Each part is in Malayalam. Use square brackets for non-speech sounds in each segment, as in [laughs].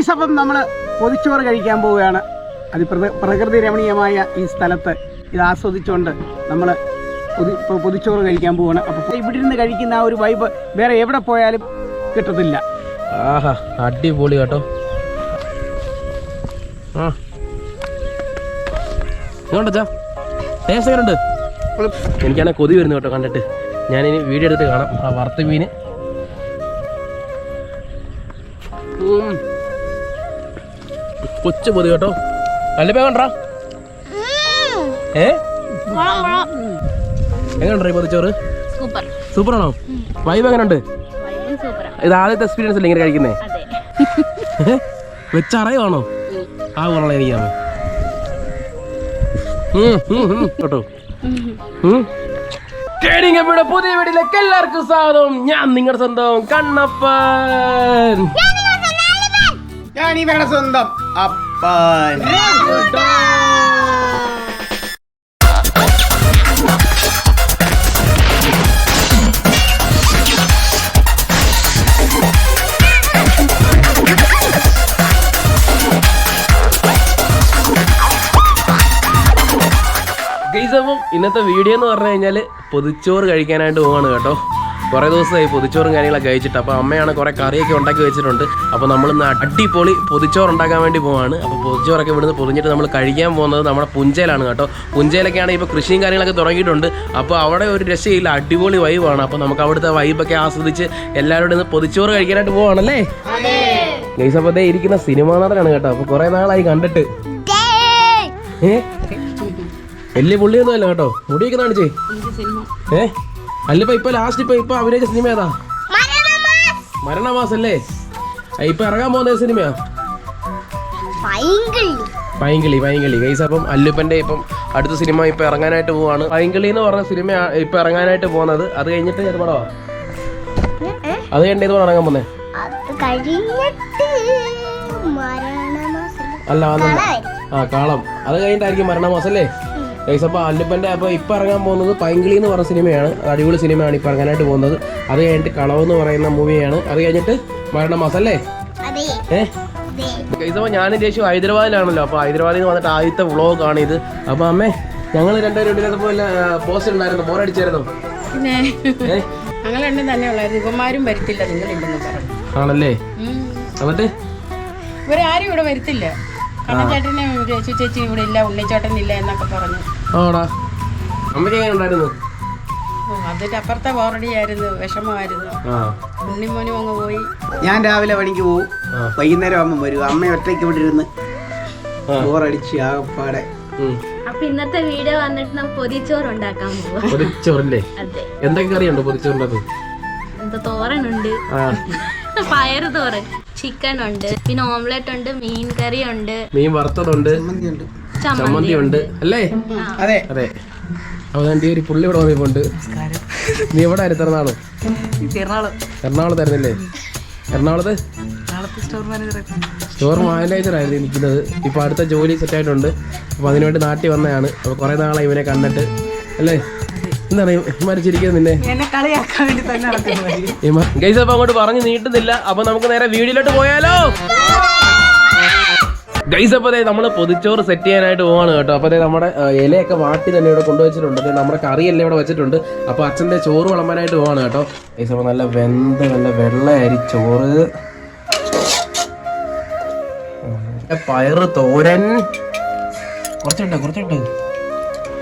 ഗൈസ് അപ്പം നമ്മൾ പൊതിച്ചോറ് കഴിക്കാൻ പോവുകയാണ്. അത് പ്രകൃ- പ്രകൃതി രമണീയമായ ഈ സ്ഥലത്ത് ഇത് ആസ്വദിച്ചുകൊണ്ട് നമ്മൾ പൊതി പൊതിച്ചോറ് കഴിക്കാൻ പോവുകയാണ്. അപ്പോൾ ഇവിടെ ഇരുന്ന് കഴിക്കുന്ന ആ ഒരു വൈബ് വേറെ എവിടെ പോയാലും കിട്ടത്തില്ല. ആഹാ അടിപൊളി കേട്ടോ. ആ. ഇങ്ങോട്ടാ ടേസ്റ്റ് ഉണ്ട് എനിക്കാണെ കൊതി വരുന്നു കേട്ടോ കണ്ടിട്ട്. ഞാനിനി വീഡിയോ എടുത്ത് കാണാം. ആ വറുത്ത മീന്. കൊച്ചു പൊതി കേട്ടോ. നല്ല പേ കണ്ടാ ഏ? എങ്ങനെയുണ്ടോ ഈ പൊതിച്ചോറ്? സൂപ്പർ. സൂപ്പറാണോ? വൈബ് എങ്ങനെയുണ്ട്? ഇത് ആദ്യത്തെ എക്സ്പീരിയൻസ് അല്ലേ ഇങ്ങനെ കഴിക്കുന്നേ? അതെ. വെച്ചറിയുവാണോ ആ കൊള്ളാം എനിക്കാണ് കേട്ടോ. പുതിയ വീട്ടിലേക്ക് എല്ലാവർക്കും സ്വാഗതം. ഞാൻ നിങ്ങളുടെ സ്വന്തം കണ്ണപ്പൻ. ഞാൻ ഇവരുടെ സ്വന്തം. അപ്പം ഇന്നത്തെ വീഡിയോ എന്ന് പറഞ്ഞു കഴിഞ്ഞാൽ പൊതിച്ചോറ് കഴിക്കാനായിട്ട് പോവാണ് കേട്ടോ. കുറേ ദിവസമായി പൊതിച്ചോറും കാര്യങ്ങളൊക്കെ കഴിച്ചിട്ട് അപ്പോൾ അമ്മയാണ് കുറേ കറിയൊക്കെ ഉണ്ടാക്കി വെച്ചിട്ടുണ്ട്. അപ്പോൾ നമ്മളിന്ന് അടിപൊളി പൊതിച്ചോറ് ഉണ്ടാക്കാൻ വേണ്ടി പോവാണ്. അപ്പോൾ പൊതിച്ചോറൊക്കെ ഇവിടുന്ന് പൊതിഞ്ഞിട്ട് നമ്മൾ കഴിക്കാൻ പോകുന്നത് നമ്മുടെ പുഞ്ചയിലാണ് കേട്ടോ. പുഞ്ചയിലൊക്കെയാണ് ഇപ്പോൾ കൃഷിയും കാര്യങ്ങളൊക്കെ തുടങ്ങിയിട്ടുണ്ട്. അപ്പോൾ അവിടെ ഒരു രക്ഷയില്ല അടിപൊളി വൈബാണ്. അപ്പോൾ നമുക്ക് അവിടുത്തെ വൈബൊക്കെ ആസ്വദിച്ച് എല്ലാവരോടും ഇന്ന് പൊതിച്ചോറ് കഴിക്കാനായിട്ട് പോവാണല്ലേ? ഗൈസ് അപ്പോൾ ദേ ഇരിക്കുന്ന സിനിമാ നടനാണ് കേട്ടോ. അപ്പോൾ കുറേ നാളായി കണ്ടിട്ട്. ഏ? വലിയ പുള്ളിയൊന്നും അല്ല കേട്ടോ. മുടിയൊക്കെ കാണിച്ചേ? ഏ? അല്ല ഇപ്പൊ ലാസ്റ്റ് ഇപ്പൊ ഇപ്പൊ അഭിനയിച്ച സിനിമ ഏതാ? മരണമാസം അല്ലേ? ഇപ്പൊ ഇറങ്ങാൻ പോകുന്ന സിനിമയാ പൈങ്കിളി. പൈങ്കിളി ഗൈസ് അപ്പം അല്ലുപ്പന്റെ ഇപ്പം അടുത്ത സിനിമ ഇപ്പൊ ഇറങ്ങാനായിട്ട് പോവാണ്. പൈങ്കിളി എന്ന് പറഞ്ഞ സിനിമ ഇപ്പൊ ഇറങ്ങാനായിട്ട് പോകുന്നത്. അത് കഴിഞ്ഞിട്ട് ഏത് പടവാ? അത് കഴിഞ്ഞിട്ട് ഏത് പടം ഇറങ്ങാൻ പോന്നെ അല്ല? ആ കാളം. അത് കഴിഞ്ഞിട്ടായിരിക്കും മരണമാസം അല്ലേ? ഗൈസ് അപ്പോൾ അല്ലുപ്പന്റെ അപ്പോൾ ഇപ്പോൾ ഇറങ്ങാൻ പോകുന്നത് പൈങ്കിളി എന്ന് പറഞ്ഞ സിനിമയാണ്. അടിപൊളി സിനിമയാണ് ഇപ്പോൾ ഇറങ്ങാനായിട്ട് പോകുന്നത്. അത് കഴിഞ്ഞിട്ട് കളവ് എന്ന് പറയുന്ന മൂവിയാണ്. അത് കഴിഞ്ഞിട്ട് മരണമാസം അല്ലേ? ഏ? ഏഹ് ഗൈസ് അപ്പോൾ ഞാനും ദേശം ഹൈദരാബാദിലാണല്ലോ. അപ്പോൾ ഹൈദരാബാദിൽ നിന്ന് വന്നിട്ട് ആദ്യത്തെ വ്ളോഗാണ് ഇത്. അപ്പോൾ അമ്മേ ഞങ്ങൾ രണ്ടുപേരും ഇതിനകത്ത് പോസ്റ്റ് ഉണ്ടായിരുന്നു ബോറടിച്ചായിരുന്നു ഞങ്ങൾ തന്നെ ഉള്ളായിരുന്നു. ഇവന്മാരും വരത്തില്ല നിങ്ങളില്ലെന്ന് പറഞ്ഞു. ആണല്ലേ. എന്നിട്ട്? ഇവരാരും ഇവിടെ വരത്തില്ല. കണ്ണച്ചേട്ടനെ ചേച്ചി ചേച്ചി ഇവിടെ ഇല്ല ഉണ്ണിച്ചേട്ടൻ ഇല്ല എന്നൊക്കെ പറഞ്ഞു. ആടാ അമ്മയ്ക്ക് എങ്ങനെ ഉണ്ടായിരുന്നു? ഓ, അതിന്റെ അപ്പുറത്തെ ബോറടിയായിരുന്നു വിഷമമായിരുന്നു. ആ. ഉണ്ണിമോനും അങ്ങ് പോയി. ഞാൻ രാവിലെ പണിക്ക് പോകും വൈകുന്നേരം അമ്മ വരും. അമ്മ ഒറ്റയ്ക്ക് ഇവിടെ ഇരുന്ന് ആ. ബോറടിച്ച് ആകപ്പാടെ. അപ്പൊ ഇന്നത്തെ വീഡിയോ വന്നിട്ട് നമുക്ക് പൊതിച്ചോറ് ഉണ്ടാക്കാൻ പോവാ. പൊതിച്ചോറല്ലേ? അതെ. എന്തൊക്കെ കറിയുണ്ടോ പൊതിച്ചോറിന്റെ എന്താ തോരനുണ്ട്? പയർ പയറ് തോരൻ. ചിക്കൻ ഉണ്ട്. പിന്നെ ഓംലെറ്റ് ഉണ്ട് മീൻ കറി ഉണ്ട്. മീൻ വറുത്തതുണ്ട്. ചമ്മന്തി ഉണ്ട്. അല്ലേ? അതെ. അതെ. എന്റെ ഒരു പുള്ളി ഇവിടെ വന്നിപ്പോണ്ട് നീ എവിടെ ആയിരുന്നു എറണാകുളം ആയിരുന്നില്ലേ എറണാകുളത്ത് സ്റ്റോർ മാനേജർ ആയിരുന്നു നിൽക്കുന്നത് ഇപ്പൊ അടുത്ത ജോലി സെറ്റ് ആയിട്ടുണ്ട്. അപ്പൊ അതിനുവേണ്ടി നാട്ടിൽ വന്നതാണ്. അപ്പൊ കുറെ നാളെ ഇവനെ കണ്ടിട്ട്. അല്ലേ? എന്താണ് മരിച്ചിരിക്കുന്നത് നിന്നെ? ഗൈസ് അപ്പൊ അങ്ങോട്ട് പറഞ്ഞു നീട്ടുന്നില്ല. അപ്പൊ നമുക്ക് നേരെ വീഡിയോയിലോട്ട് പോയാലോ? ഗൈസ് അപ്പോൾ നമ്മൾ പൊതിച്ചോറ് സെറ്റ് ചെയ്യാനായിട്ട് പോവാണ് കേട്ടോ. അപ്പോൾ നമ്മുടെ ആ, ഇലയൊക്കെ വാട്ടി തന്നെ ഇവിടെ കൊണ്ടുവച്ചിട്ടുണ്ട്. ദേ നമ്മുടെ കറിയെല്ലാം ഇവിടെ വെച്ചിട്ടുണ്ട്. അപ്പോൾ അച്ഛന്റെ ചോറ് വിളമ്പാനായിട്ട് പോവാണ് കേട്ടോ. ഗൈസ് അപ്പോൾ നല്ല വെന്ത നല്ല വെള്ള അരി ചോറ് പയറ് തോരൻ. കുറച്ചുണ്ട് കുറച്ചുണ്ട്.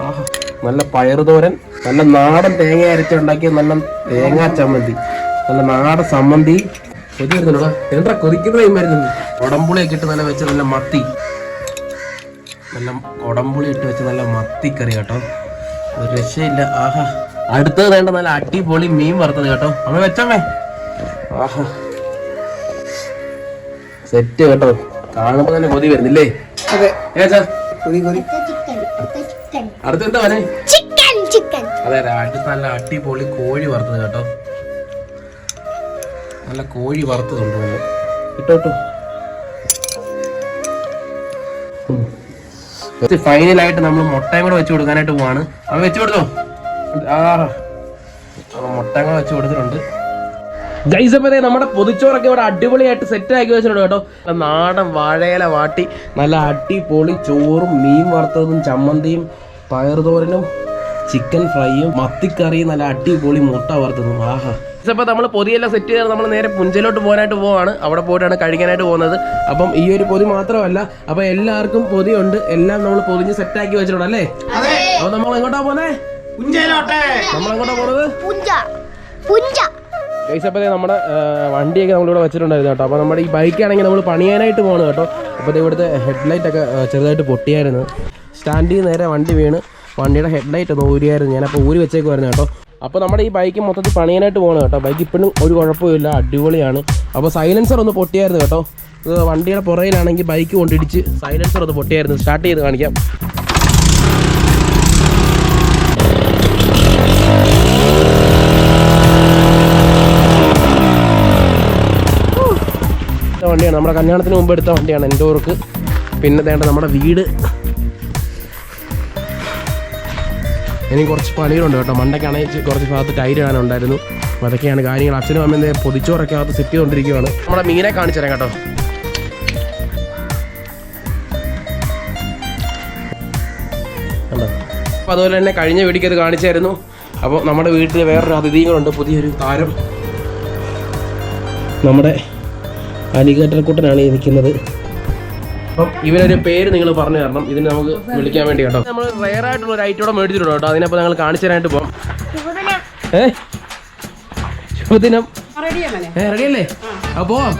ആഹാ. നല്ല പയറ് തോരൻ. നല്ല നാടൻ തേങ്ങ അരച്ചുണ്ടാക്കിയ നല്ല തേങ്ങാ ചമ്മന്തി. നല്ല നാടൻ സമ്മന്തി കൊതി വരുന്നുണ്ടോ എന്താ കൊതിക്കുന്ന വരുന്നുണ്ട് കൊടമ്പുളിയൊക്കെ ഇട്ട് നല്ല വെച്ച നല്ല മത്തി. നല്ല കൊടമ്പുളി ഇട്ട് വെച്ച നല്ല മത്തിക്കറി കേട്ടോ. ഒരു രക്ഷയില്ല. ആഹാ. അടുത്തത് വേണ്ട നല്ല അടിപൊളി മീൻ വറുത്തത് കേട്ടോ. അമ്മ വെച്ചമ്മേ. ആഹാ. സെറ്റ് കേട്ടോ. കാണുമ്പോ തന്നെ കൊതി വരുന്നില്ലേ? അതെ. ഏച്ചാ കൊതി അതെ രാജ്യത്ത് നല്ല അടിപൊളി കോഴി വറുത്തത് കേട്ടോ. നല്ല കോഴി വറുത്തതുണ്ട് നല്ല ഇട്ടോ ഇട്ടോ. ഫൈനലായിട്ട് നമ്മൾ മുട്ടയും കൂടെ വെച്ച് കൊടുക്കാനായിട്ട് പോവാണ്. അവൻ വെച്ച് കൊടുത്തോ? ആ മുട്ടയും കൂടെ വെച്ച് കൊടുത്തിട്ടുണ്ട്. ഗൈസപ്പതേ നമ്മുടെ പൊതിച്ചോറൊക്കെ ഇവിടെ അടിപൊളിയായിട്ട് സെറ്റ് ആക്കി വെച്ചിട്ടുണ്ട് കേട്ടോ. നാടൻ വാഴയില വാട്ടി നല്ല അടിപൊളി ചോറും മീൻ വറുത്തതും ചമ്മന്തിയും പയറുതോരനും ചിക്കൻ ഫ്രൈയും മത്തിക്കറിയും നല്ല അടിപൊളി മുട്ട വറുത്തതും. ആഹാ. അപ്പോൾ നമ്മൾ പൊതിയെല്ലാം സെറ്റ് ചെയ്ത് നമ്മൾ നേരെ പുഞ്ചയിലോട്ട് പോകാനായിട്ട് പോവാണ്. അവിടെ പോയിട്ടാണ് കഴിക്കാനായിട്ട് പോകുന്നത്. അപ്പം ഈ ഒരു പൊതി മാത്രമല്ല അപ്പൊ എല്ലാവർക്കും പൊതിയുണ്ട്. എല്ലാം നമ്മൾ പൊതിഞ്ഞ് സെറ്റാക്കി വെച്ചിട്ടുണ്ട് അല്ലേ? അപ്പോൾ നമ്മൾ എങ്ങോട്ടാ പോകുന്നത് കുഞ്ചയിലോട്ടെ നമ്മൾ എങ്ങോട്ടാ പോകുന്നത് പുഞ്ച. പുഞ്ച. ഗൈസ് അപ്പോൾ ദേ നമ്മുടെ വണ്ടിയൊക്കെ നമ്മളിവിടെ വെച്ചിട്ടുണ്ടായിരുന്നു കേട്ടോ. അപ്പോൾ നമ്മുടെ ഈ ബൈക്കാണെങ്കിൽ നമ്മൾ പണിയാനായിട്ട് പോകണം കേട്ടോ. അപ്പോൾ ഇവിടുത്തെ ഹെഡ്ലൈറ്റ് ഒക്കെ ചെറുതായിട്ട് പൊട്ടിയായിരുന്നു. സ്റ്റാൻഡിൽ നേരെ വണ്ടി വീണ്. വണ്ടിയുടെ ഹെഡ്ലൈറ്റ് ഒന്ന് ഊരിയായിരുന്നു. ഞാൻ അപ്പോൾ ഊരി വെച്ചേക്കുമായിരുന്നു കേട്ടോ. അപ്പോൾ നമ്മുടെ ഈ ബൈക്ക് മൊത്തത്തിൽ പണിയാനായിട്ട് പോകണം കേട്ടോ. ബൈക്ക് ഇപ്പോഴും ഒരു കുഴപ്പമില്ല അടിപൊളിയാണ്. അപ്പോൾ സൈലൻസർ ഒന്ന് പൊട്ടിയായിരുന്നു കേട്ടോ. വണ്ടിയുടെ പുറയിലാണെങ്കിൽ ബൈക്ക് കൊണ്ടിടിച്ച് സൈലൻസർ ഒന്ന് പൊട്ടിയായിരുന്നു. സ്റ്റാർട്ട് ചെയ്ത് കാണിക്കാം. വണ്ടിയാണ്. നമ്മുടെ കല്യാണത്തിന് മുമ്പ് എടുത്ത വണ്ടിയാണ് എന്റെ ഓർക്ക് പിന്നെ വേണ്ട നമ്മുടെ വീട്. ഇനി കുറച്ച് പണികളുണ്ട് കേട്ടോ. മണ്ടയ്ക്കാണെങ്കിൽ കുറച്ച് ഭാഗത്ത് ടൈര് ഇടാനുണ്ടായിരുന്നു. അതൊക്കെയാണ് കാര്യങ്ങൾ. അച്ഛനും അമ്മയും പൊതിച്ചോറൊക്കെ അകത്ത് സെറ്റ് ചെയ്തുകൊണ്ടിരിക്കുകയാണ് നമ്മുടെ മീനെ കാണിച്ചു തരാം കേട്ടോ. അപ്പം അപ്പോൾ അതുപോലെ തന്നെ കഴിഞ്ഞ വീടിക്കത് കാണിച്ചായിരുന്നു. അപ്പോൾ നമ്മുടെ വീട്ടിൽ വേറൊരു അതിഥികളുണ്ട്. പുതിയൊരു താരം. നമ്മുടെ അലിഗേറ്റർ കൂട്ടനാണ് നിൽക്കുന്നത്. അപ്പം ഇവരൊരു പേര് നിങ്ങൾ പറഞ്ഞു തരണം. ഇതിന് നമുക്ക് വിളിക്കാൻ വേണ്ടി കേട്ടോ. നമ്മൾ റയർ ആയിട്ടുള്ള ഒരു ഐറ്റോടെ മേടിച്ചിട്ടുണ്ട് കേട്ടോ. അതിനപ്പോൾ ഞങ്ങൾ കാണിച്ചു തരാനായിട്ട് പോകാം ഏ? ശുഭദിനം. റെഡിയല്ലേ അപ്പോ പോവാം.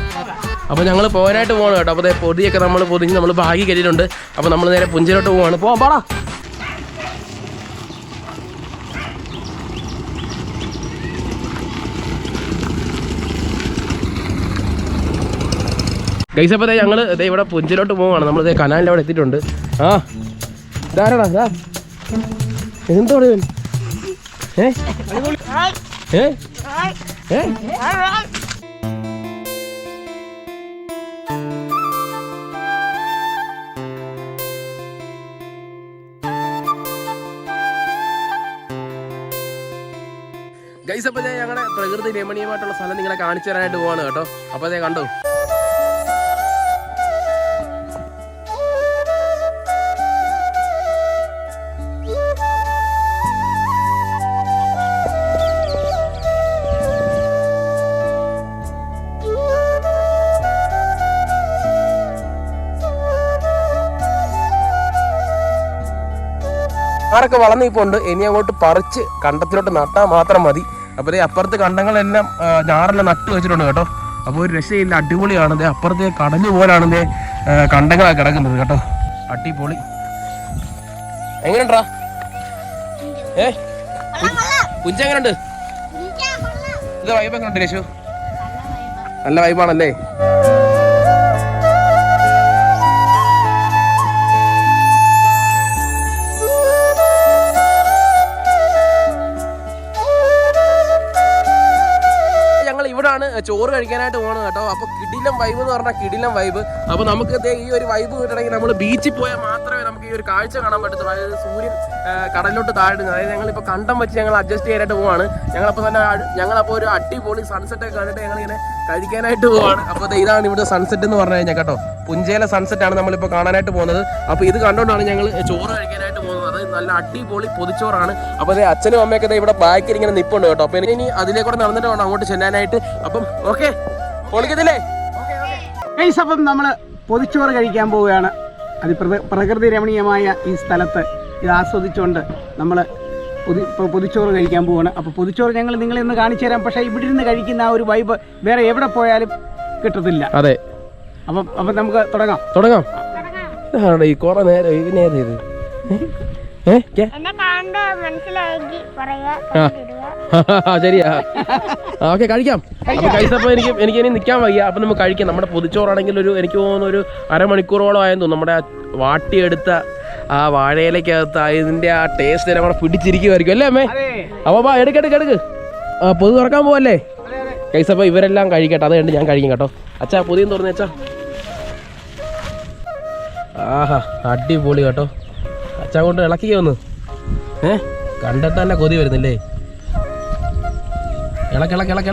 അപ്പോൾ ഞങ്ങൾ പോകാനായിട്ട് പോകണം കേട്ടോ. അപ്പോൾ പൊതിയൊക്കെ നമ്മൾ പൊതിഞ്ഞ് നമ്മൾ ബാഗി കയറ്റിയിട്ടുണ്ട്. അപ്പോൾ നമ്മൾ നേരെ പുഞ്ചിലോട്ട് പോവാണ്. പോവാം പാടാ. ഗൈസ് അപ്പോൾ ഞങ്ങൾ ഇവിടെ പുഞ്ചിലോട്ട് പോവാണ്. നമ്മൾ കനാലിന്റെ അവിടെ എത്തിയിട്ടുണ്ട്. ആ ഇതാരടാ? ഇതാ. ഗൈസ് അപ്പോൾ ഞങ്ങളുടെ പ്രകൃതി രമണീയമായിട്ടുള്ള സ്ഥലം നിങ്ങളെ കാണിച്ചു തരാനായിട്ട് പോവാണ് കേട്ടോ. അപ്പോൾ അതേ കണ്ടോ? ആറൊക്കെ വളർന്ന് ഇപ്പോൾ ഉണ്ട് ഇനി അങ്ങോട്ട് പറിച്ച് കണ്ടത്തിലോട്ട് നട്ടാൽ മാത്രം മതി. അപ്പോൾ ഈ അപ്പുറത്ത് കണ്ടങ്ങളെല്ലാം ഞാറെല്ലാം നട്ട് വെച്ചിട്ടുണ്ട് കേട്ടോ. അപ്പോൾ ഒരു രക്ഷയില്ല അടിപൊളിയാണ് അപ്പുറത്തെ കടഞ്ഞു പോലാണ് കണ്ടങ്ങളൊക്കെ കിടക്കുന്നത് കേട്ടോ. അടിപൊളി. എങ്ങനെയുണ്ടാ? ഏ? കുഞ്ചെങ്ങനെയുണ്ട് ഇത് വൈബ് എങ്ങനെയുണ്ട് രശു നല്ല വൈബാണല്ലേ ചോറ് കഴിക്കാനായിട്ട് പോകണം കേട്ടോ. അപ്പൊ കിടിലം വൈബ് എന്ന് പറഞ്ഞാൽ കിടിലം വൈബ് അപ്പൊ നമുക്ക് ഈ ഒരു വൈബ് കിട്ടണമെങ്കിൽ നമ്മൾ ബീച്ചിൽ പോയാൽ മാത്രമേ നമുക്ക് ഈ ഒരു കാഴ്ച കാണാൻ പറ്റത്തുള്ളൂ. അതായത് സൂര്യൻ കടലിലോട്ട് താഴ്ന്നു. അതായത് ഞങ്ങളിപ്പോൾ കണ്ടം വെച്ച് ഞങ്ങൾ അഡ്ജസ്റ്റ് ചെയ്യാനായിട്ട് പോവാണ്. ഞങ്ങളപ്പോൾ തന്നെ ഞങ്ങളപ്പോ ഒരു അടിപൊളി സൺസെറ്റ് ഒക്കെ കണ്ടിട്ട് ഞങ്ങളിങ്ങനെ കഴിക്കാനായിട്ട് പോവാണ്. അപ്പോൾ ഇതാണ് ഇവിടെ സൺസെറ്റ് എന്ന് പറഞ്ഞു കഴിഞ്ഞാൽ കേട്ടോ. പുഞ്ചയിലെ സൺസെറ്റ് ആണ് നമ്മളിപ്പോൾ കാണാനായിട്ട് പോകുന്നത്. അപ്പോൾ ഇത് കണ്ടുകൊണ്ടാണ് ഞങ്ങൾ ചോറ് കഴിക്കാനായിട്ട് നല്ല അടിപൊളി പൊതിച്ചോറാണ്. അപ്പോൾ അതെ അച്ഛനും അമ്മയൊക്കെ ഇവിടെ ബാക്കിൽ ഇങ്ങനെ നിപ്പുണ്ട് കേട്ടോ. അപ്പോൾ ഇനി ഇനി അതിലേക്കൂടെ നടന്നിട്ട് വേണം അങ്ങോട്ട് ചെല്ലാനായിട്ട്. അപ്പം ഓക്കെ പൊളിക്കത്തില്ലേ? ഗൈസ് അപ്പം നമ്മൾ പൊതിച്ചോറ് കഴിക്കാൻ പോവുകയാണ്. അത് പ്രകൃ- പ്രകൃതി രമണീയമായ ഈ സ്ഥലത്ത് ഇത് ആസ്വദിച്ചുകൊണ്ട് നമ്മൾ പൊതി പൊതിച്ചോറ് കഴിക്കാൻ പോവുകയാണ്. അപ്പോൾ പൊതിച്ചോറ് ഞങ്ങൾ നിങ്ങളെ ഒന്ന് കാണിച്ചു തരാം. പക്ഷേ ഇവിടെ ഇരുന്ന് കഴിക്കുന്ന ആ ഒരു വൈബ് വേറെ എവിടെ പോയാലും കിട്ടത്തില്ല. അതെ. അപ്പം അപ്പം നമുക്ക് തുടങ്ങാം. തുടങ്ങാം. ഈ കുറേ നേരം ഇതിന് നേരം ഇത് [laughs] ശരിയാ. ഓക്കെ കഴിക്കാം. അപ്പൊ കഴിച്ചപ്പോ എനിക്ക് എനിക്ക് ഇനി നിൽക്കാൻ വയ്യ. അപ്പൊ നമുക്ക് കഴിക്കാം. നമ്മുടെ പൊതിച്ചോറാണെങ്കിൽ ഒരു എനിക്ക് തോന്നുന്നു ഒരു അരമണിക്കൂറോളം ആയെന്ന് തോന്നുന്നു. നമ്മുടെ വാട്ടി വാട്ടിയെടുത്ത ആ വാഴയിലേക്കകത്ത് ഇതിന്റെ ആ ടേസ്റ്റ് നമ്മളെ പിടിച്ചിരിക്കുമായിരിക്കും അല്ലേ അമ്മേ? അപ്പൊ ബാ എടുക്ക് എടുക്ക് എടുക്ക്. ആ പൊതു തുറക്കാൻ പോവല്ലേ? കൈസപ്പ ഇവരെല്ലാം കഴിക്കട്ടെ. അത് കണ്ട് ഞാൻ കഴിക്കും കേട്ടോ. അച്ഛാ പുതിയ തുറന്നു അച്ഛാ. ആഹാ അടിപൊളി കേട്ടോ. അച്ഛൻ കൊണ്ട് ഇളക്കിക്കൊന്ന് ഏ? കണ്ടിട്ട് തന്നെ കൊതി വരുന്നില്ലേ? ഇളക്ക് ഇളക്ക് ഇളക്ക്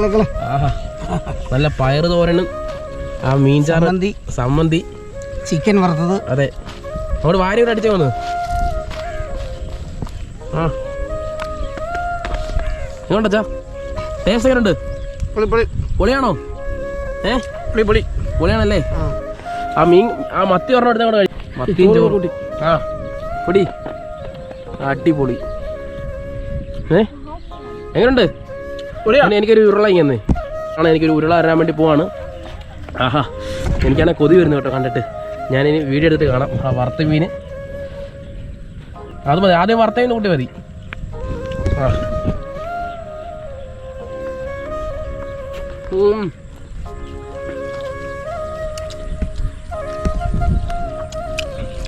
ഇളക്ക്. ആഹാ. നല്ല പയറ് തോരനും ആ മീൻ ചമ്മന്തി സമ്മന്തി. ചിക്കൻ വറുത്തത്. അതെ. അവിടെ വാരി ഇവിടെ അടിച്ചു വന്ന് ആ. ഇങ്ങോട്ടാ ടേസ്റ്റ് എങ്ങനെ ഉണ്ട്. പൊളിയാണോ? ഏ? പൊളി പൊളി. പൊളിയാണല്ലേ? ആ. മീൻ ആ മത്തി പറഞ്ഞ അടുത്ത് മത്തിയും ചോറ്. ആ. പൊടി. അടിപൊളി. ഏ? എങ്ങനെയുണ്ട് എനിക്കൊരു ഉരുള ഇങ്ങനെ ആണ് എനിക്കൊരു ഉരുള വരാൻ വേണ്ടി പോവാണ്. ആഹാ. എനിക്കാണെ കൊതി വരുന്നു കേട്ടോ കണ്ടിട്ട്. ഞാനിനി വീഡിയോ എടുത്ത് കാണാം. ആ വറുത്ത മീൻ അത് മതി. ആദ്യം വറുത്ത മീൻ കൂട്ടി മതി. ആ.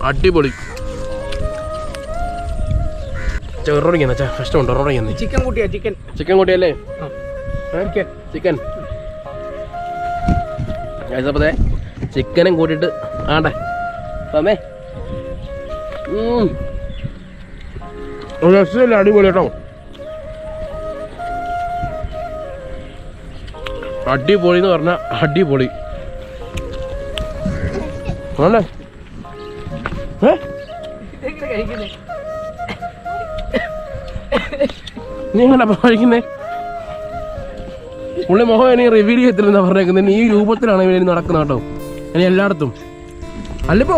അടിപൊളി. കഷ്ടമുണ്ട് ഉറങ്ങിയെന്ന്. ചിക്കൻ കൂട്ടിയാ ചിക്കൻ. ചിക്കൻ കൂട്ടിയല്ലേ? ചിക്കൻ. അതെ ചിക്കനും കൂട്ടിയിട്ട് ആണ്ടേ. ഒരു രക്ഷയില്ല അടിപൊളി കേട്ടോ. അടിപൊളി എന്ന് പറഞ്ഞാൽ അടിപൊളി. ആണല്ലേ നീ എങ്ങനെ കഴിക്കുന്നേ പുള്ളി മുഖം ഇനി റിവീൽ ചെയ്യത്തില്ലെന്നാ പറഞ്ഞേക്കുന്നത് ഈ രൂപത്തിലാണ് ഇവന് നടക്കുന്നത് കേട്ടോ. ഇനി എല്ലായിടത്തും. അല്ലിപ്പോ.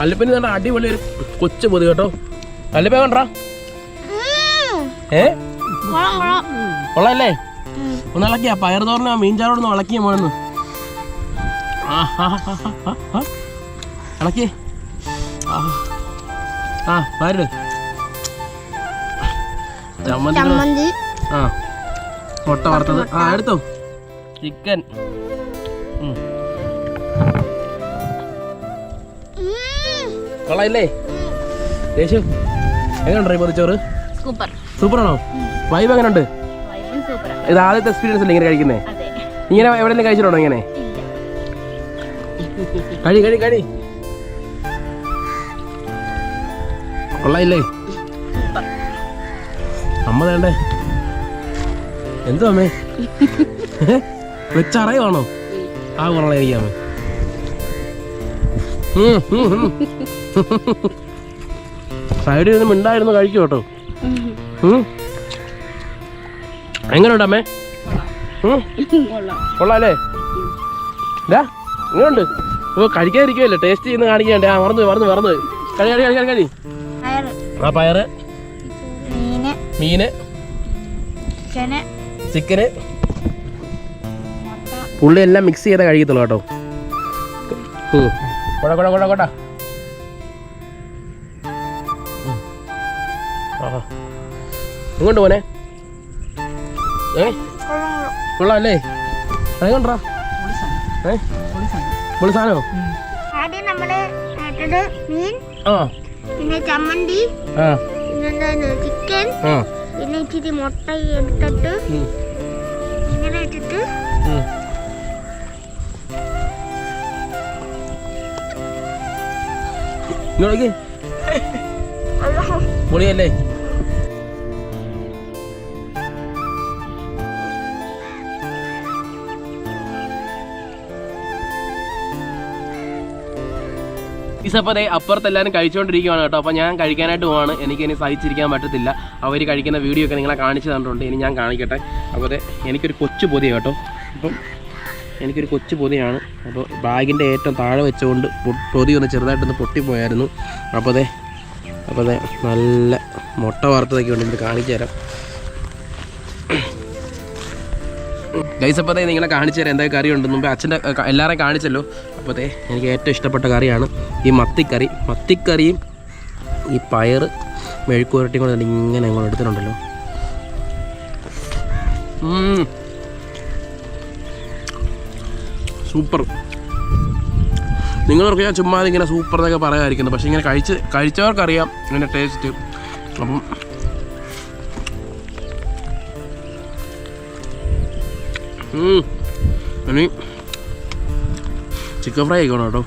അല്ലിപ്പിന് നല്ല അടിപൊളി ഒരു കൊച്ചു പൊതി കേട്ടോ. അല്ലിപ്പ കണ്ടാ ഏ? കൊള്ളല്ലേ? ഒന്ന് ഇളക്കിയാ. പയർ തോറിന് മീൻചാറോടൊന്ന് ഇളക്കിയ മോണെന്ന് ആ ആ, ആ, ആ, ആ, ആ. ഇളക്കി ആ ആ ചമ്മന്തി. ആ മുട്ട വറുത്തത്. ആ എടുത്തോ. ചിക്കൻ. കൊള്ളായില്ലേ? യേശു എങ്ങനെയുണ്ട് ഈ ചോറ്? സൂപ്പർ. സൂപ്പറാണോ? വൈബ് എങ്ങനെയുണ്ട് ഇത് ആദ്യത്തെ എക്സ്പീരിയൻസ് അല്ലേ ഇങ്ങനെ കഴിക്കുന്നേ? ഇങ്ങനെ എവിടെയെങ്കിലും കഴിച്ചിട്ടുണ്ടോ ഇങ്ങനെ? കഴി കഴി കഴി. കൊള്ളായില്ലേ? അമ്മ വേണ്ടേ? എന്തോ അമ്മേ? വെച്ചറയുവാണോ ആ കൊള്ളാം എനിക്ക് അമ്മ സൈഡിൽ നിന്ന് മിണ്ടായിരുന്നു കഴിക്കും കേട്ടോ. എങ്ങനെയുണ്ട് അമ്മേ? കൊള്ളാല്ലേ? ഇങ്ങനെയുണ്ട് ഓ കഴിക്കാതിരിക്കുമല്ലോ ടേസ്റ്റ് ചെയ്യുന്ന കാണിക്കണ്ടേ ആ മറന്നു മറന്നു മറന്നു. കഴി കഴി കഴി കഴി ആ പയറ്? മീന്. മീന്. ചിക്കന്. പുള്ളി എല്ലാം മിക്സ് ചെയ്തേ കഴിക്കത്തുള്ളൂ കേട്ടോ. കൊട കൊട കൊട കൊട. എങ്ങോട്ട് ഇങ്ങോട്ട് പോനെ ഏ? കൊള്ളാം അല്ലേ അതെങ്ങോട്ടാ ഏ? പുളിസാനോ ആദ്യം നമ്മൾ മീൻ ആ. പിന്നെ ചമ്മന്തി ആ. പിന്നെന്താ ചിക്കൻ പിന്നെ ഇച്ചിരി മുട്ട എടുത്തിട്ട്. ഇങ്ങനെ ഇട്ടിട്ട് ഉം. ഈസപ്പോൾ അപ്പുറത്ത് എല്ലാവരും കഴിച്ചുകൊണ്ടിരിക്കുകയാണ് കേട്ടോ. അപ്പോൾ ഞാൻ കഴിക്കാനായിട്ട് പോവാണ്. എനിക്ക് ഇനി സഹിച്ചിരിക്കാൻ പറ്റത്തില്ല. അവർ കഴിക്കുന്ന വീഡിയോ ഒക്കെ നിങ്ങളെ കാണിച്ചു തന്നിട്ടുണ്ട്. ഇനി ഞാൻ കാണിക്കട്ടെ. അപ്പോൾ എനിക്കൊരു കൊച്ചു പൊതിയാണ് കേട്ടോ. അപ്പം എനിക്കൊരു കൊച്ചു പൊതിയാണ്. അപ്പോൾ ബാഗിന്റെ ഏറ്റവും താഴെ വെച്ചുകൊണ്ട് പൊതി ഒന്ന് ചെറുതായിട്ടൊന്ന് പൊട്ടിപ്പോയായിരുന്നു. അപ്പോൾ അതെ അപ്പോൾ അതെ നല്ല മുട്ട വാർത്തതൊക്കെ ഉണ്ട്. ഇത് കാണിച്ചു തരാം. ഗൈസ് അപ്പോൾ അതെ നിങ്ങളെ കാണിച്ചു തരാം എന്തൊക്കെ കറി ഉണ്ട് മുമ്പ് അച്ഛന്റെ എല്ലാവരെയും കാണിച്ചല്ലോ. അപ്പോൾ അതെ എനിക്ക് ഏറ്റവും ഇഷ്ടപ്പെട്ട കറിയാണ് ഈ മത്തിക്കറി. മത്തിക്കറിയും ഈ പയർ മെഴുക്കുരട്ടിയും കൂടെ ഇങ്ങനെ ഞങ്ങൾ എടുത്തിട്ടുണ്ടല്ലോ. സൂപ്പർ. നിങ്ങളൊക്കെ ഞാൻ ചുമ്മാ ഇങ്ങനെ സൂപ്പർ എന്നൊക്കെ പറയാമായിരിക്കുന്നത് പക്ഷേ ഇങ്ങനെ കഴിച്ച് കഴിച്ചവർക്കറിയാം ഇതിന്റെ ടേസ്റ്റ്. അപ്പം ഇനി ചിക്കൻ ഫ്രൈ ആയിക്കോണം കേട്ടോ.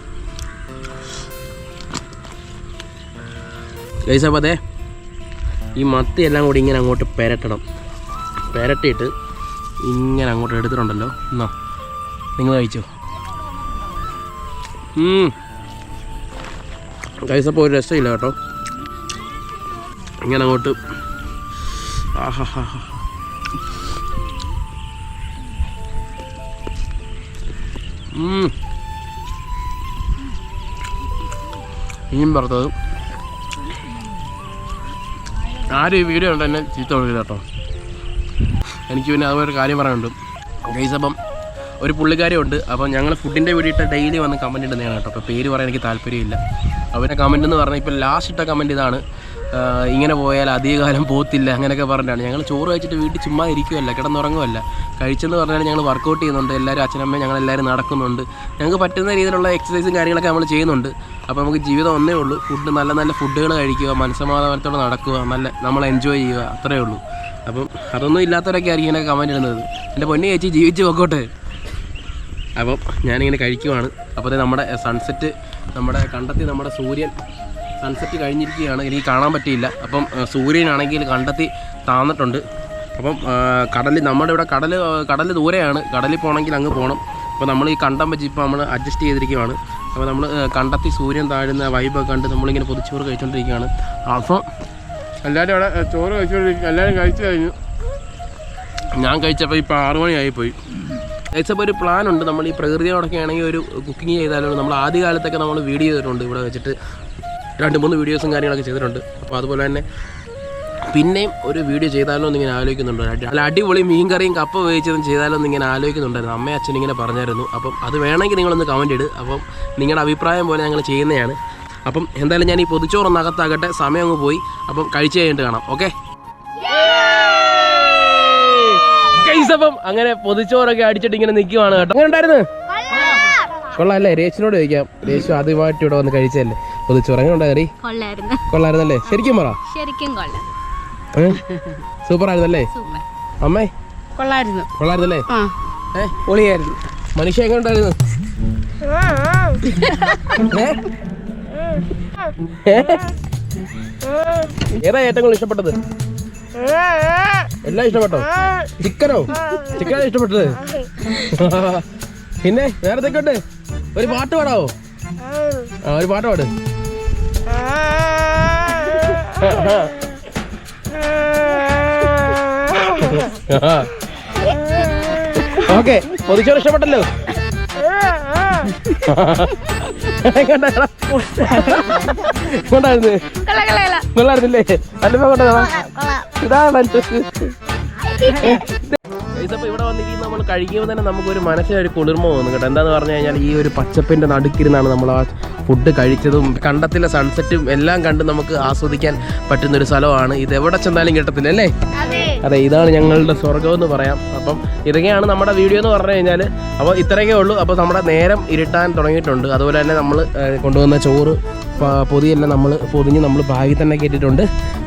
ഗൈസ് അപ്പോൾ അതെ ഈ മത്തി എല്ലാം കൂടി ഇങ്ങനെ അങ്ങോട്ട് പെരട്ടണം. പെരട്ടിയിട്ട് ഇങ്ങനെ അങ്ങോട്ട് എടുത്തിട്ടുണ്ടല്ലോ. എന്നാ നിങ്ങൾ കഴിച്ചോ? കഴിച്ചപ്പോൾ ഒരു രസമില്ല കേട്ടോ. ഇങ്ങനെ അങ്ങോട്ട്. ആഹാ മീൻ വറുത്തത്. ആരും ഈ വീഡിയോ കണ്ട് എന്നെ ചീത്ത വിളിക്കില്ല കേട്ടോ. എനിക്ക് പിന്നെ അതുപോലെ ഒരു കാര്യം പറയാനുണ്ട്. ഗൈസ് അപ്പം ഒരു പുള്ളിക്കാരി ഉണ്ട് അപ്പം ഞങ്ങൾ ഫുഡിന്റെ വീഡിയോ ഡെയിലി വന്ന് കമന്റ് ഇടുന്നതാണ് കേട്ടോ. അപ്പോൾ പേര് പറയാൻ എനിക്ക് താല്പര്യമില്ല. അവരുടെ കമന്റ് എന്ന് പറഞ്ഞാൽ ഇപ്പോൾ ലാസ്റ്റ് ഇട്ട കമന്റ് ഇതാണ്. ഇങ്ങനെ പോയാൽ അധികകാലം പോത്തില്ല അങ്ങനെയൊക്കെ പറഞ്ഞാണ് ഞങ്ങൾ ചോറ് കഴിച്ചിട്ട് വീട്ടിൽ ചുമ്മാ ഇരിക്കുമല്ല കിടന്നുറങ്ങുമല്ല കഴിച്ചെന്ന് പറഞ്ഞാൽ ഞങ്ങൾ വർക്കൗട്ട് ചെയ്യുന്നുണ്ട് എല്ലാവരും അച്ഛനമ്മയും ഞങ്ങൾ എല്ലാവരും നടക്കുന്നുണ്ട്. ഞങ്ങൾക്ക് പറ്റുന്ന രീതിയിലുള്ള എക്സസൈസും കാര്യങ്ങളൊക്കെ നമ്മൾ ചെയ്യുന്നുണ്ട്. അപ്പോൾ നമുക്ക് ജീവിതം ഒന്നേ ഉള്ളൂ. ഫുഡ് നല്ല നല്ല ഫുഡുകൾ കഴിക്കുക മനസ്സമാധാനത്തോടെ നടക്കുക നല്ല നമ്മൾ എൻജോയ് ചെയ്യുക അത്രയേ ഉള്ളൂ. അപ്പം അതൊന്നും ഇല്ലാത്തവരൊക്കെ ആയിരിക്കും ഇങ്ങനെ കമന്റ് ഇടുന്നത്. എന്റെ പൊന്നി ചേച്ചി ജീവിച്ച് പോക്കോട്ടെ. അപ്പം ഞാനിങ്ങനെ കഴിക്കുവാണ്. അപ്പോൾ നമ്മുടെ സൺസെറ്റ് നമ്മുടെ കണ്ടെത്തി നമ്മുടെ സൂര്യൻ സൺസെറ്റ് കഴിഞ്ഞിരിക്കുകയാണ്. എനിക്ക് കാണാൻ പറ്റിയില്ല. അപ്പം സൂര്യനാണെങ്കിൽ കണ്ടെത്തി താന്നിട്ടുണ്ട്. അപ്പം കടൽ നമ്മുടെ ഇവിടെ കടൽ കടൽ ദൂരെയാണ്. കടലിൽ പോകണമെങ്കിൽ അങ്ങ് പോകണം. അപ്പോൾ നമ്മൾ ഈ കണ്ടം വെച്ച് ഇപ്പോൾ നമ്മൾ അഡ്ജസ്റ്റ് ചെയ്തിരിക്കുകയാണ്. അപ്പോൾ നമ്മൾ കണ്ടെത്തി സൂര്യൻ താഴുന്ന വൈബൊക്കെ കണ്ട് നമ്മളിങ്ങനെ പൊതിച്ചോറ് കഴിച്ചുകൊണ്ടിരിക്കുകയാണ് അപ്പം എല്ലാവരും അവിടെ ചോറ് കഴിച്ചുകൊണ്ടിരിക്കുക എല്ലാവരും കഴിച്ചു കഴിഞ്ഞു. ഞാൻ കഴിച്ചപ്പോൾ ഇപ്പോൾ ആറു മണിയായി പോയി കഴിച്ചപ്പോൾ ഒരു പ്ലാൻ ഉണ്ട്. നമ്മൾ ഈ പ്രകൃതിയോടൊക്കെ ആണെങ്കിൽ ഒരു കുക്കിംഗ് ചെയ്താലും നമ്മൾ ആദ്യ കാലത്തൊക്കെ നമ്മൾ വീഡിയോ ചെയ്തിട്ടുണ്ട് ഇവിടെ വെച്ചിട്ട്. രണ്ട് മൂന്ന് വീഡിയോസും കാര്യങ്ങളൊക്കെ ചെയ്തിട്ടുണ്ട്. അപ്പോൾ അതുപോലെ തന്നെ പിന്നെയും ഒരു വീഡിയോ ചെയ്താലോ എന്നിങ്ങനെ ആലോചിക്കുന്നുണ്ട്. അടി- അല്ല അടിപൊളി മീൻ കറിയും കപ്പ വേവിച്ചതും ചെയ്താലോ എന്ന് ഇങ്ങനെ ആലോചിക്കുന്നുണ്ടായിരുന്നു. അമ്മയും അച്ഛനും ഇങ്ങനെ പറഞ്ഞായിരുന്നു. അപ്പം അത് വേണമെങ്കിൽ നിങ്ങളൊന്ന് കമന്റ് ഇട്. അപ്പം നിങ്ങളുടെ അഭിപ്രായം പോലെ ഞങ്ങൾ ചെയ്യുന്നതാണ്. അപ്പം എന്തായാലും ഞാൻ ഈ പൊതിച്ചോറൊന്നകത്താകട്ടെ സമയം അങ്ങ് പോയി. അപ്പം കഴിച്ച് കഴിഞ്ഞിട്ട് കാണാം. ഓക്കെ അപ്പം അങ്ങനെ പൊതിച്ചോറൊക്കെ അടിച്ചിട്ട് ഇങ്ങനെ നിൽക്കുവാണ് കേട്ടോ. അങ്ങനെ ഉണ്ടായിരുന്നു? കൊള്ളാല്ലേ രേശിനോട് ചോദിക്കാം. രേശു ആദ്യമായിട്ട് ഇവിടെ വന്ന് കഴിച്ചല്ലേ പൊതിച്ചോറ് എങ്ങനെ ഉണ്ടായി കൊള്ളായിരുന്നു. കൊള്ളായിരുന്നല്ലേ? ശരിക്കും പറ. ശരിക്കും സൂപ്പർ ആയിരുന്നല്ലേ സൂപ്പർ. അമ്മേ? കൊള്ളായിരുന്നു. കൊള്ളായിരുന്നല്ലേ? പൊളിയായിരുന്നു മനുഷ്യ എങ്ങനെ ഉണ്ടായിരുന്നു? ഏതാ ഏറ്റവും ഇഷ്ടപ്പെട്ടത്? എല്ലാം ഇഷ്ടപ്പെട്ടോ? ചിക്കനോ? ചിക്കനാണ് ഇഷ്ടപ്പെട്ടത്? പിന്നെ വേറെ എന്തൊക്കെ ഉണ്ട് ഒരു പാട്ട് പാടാവോ? ആ ഒരു പാട്ട് പാട്. ഓക്കെ പൊതിച്ചോറ് ഇഷ്ടപ്പെട്ടല്ലോ? കൊണ്ടായിരുന്നു കൊള്ളായിരുന്നില്ലേ നല്ല കൊണ്ടതാ? ഇതാണ് വന്നിരിക്കുന്ന നമ്മൾ കഴിക്കുമ്പോൾ തന്നെ നമുക്കൊരു മനസ്സിനൊരു കുളിർമ തോന്നും കേട്ടോ. എന്താന്ന് പറഞ്ഞു കഴിഞ്ഞാൽ ഈ ഒരു പച്ചപ്പിന്റെ നടുക്കിരുന്നാണ് നമ്മൾ ആ ഫുഡ് കഴിച്ചതും കണ്ടത്തിലെ സൺസെറ്റും എല്ലാം കണ്ട് നമുക്ക് ആസ്വദിക്കാൻ പറ്റുന്ന ഒരു സ്ഥലമാണ്. ഇത് എവിടെ ചെന്നാലും കിട്ടത്തില്ല അല്ലേ? അതെ. ഇതാണ് ഞങ്ങളുടെ സ്വർഗം എന്ന് പറയാം. അപ്പം ഇതൊക്കെയാണ് നമ്മുടെ വീഡിയോ എന്ന് പറഞ്ഞു കഴിഞ്ഞാൽ അപ്പോൾ ഇത്രയൊക്കെ ഉള്ളൂ. അപ്പോൾ നമ്മുടെ നേരം ഇരുട്ടാൻ തുടങ്ങിയിട്ടുണ്ട്. അതുപോലെ തന്നെ നമ്മൾ കൊണ്ടുവന്ന ചോറ് പൊതിയെല്ലാം നമ്മൾ പൊതിഞ്ഞ് നമ്മൾ ബാഗിൽ തന്നെ കേട്ടിട്ടുണ്ട്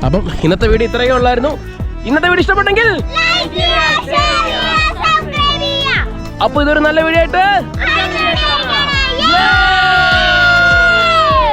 അപ്പം ഇന്നത്തെ വീഡിയോ ഇത്രയൊക്കെ ഉള്ളായിരുന്നു. ഇന്നത്തെ വീഡിയോ ഇഷ്ടപ്പെട്ടെങ്കിൽ അപ്പോൾ ഇതൊരു നല്ല വീഡിയോ ആയിട്ട്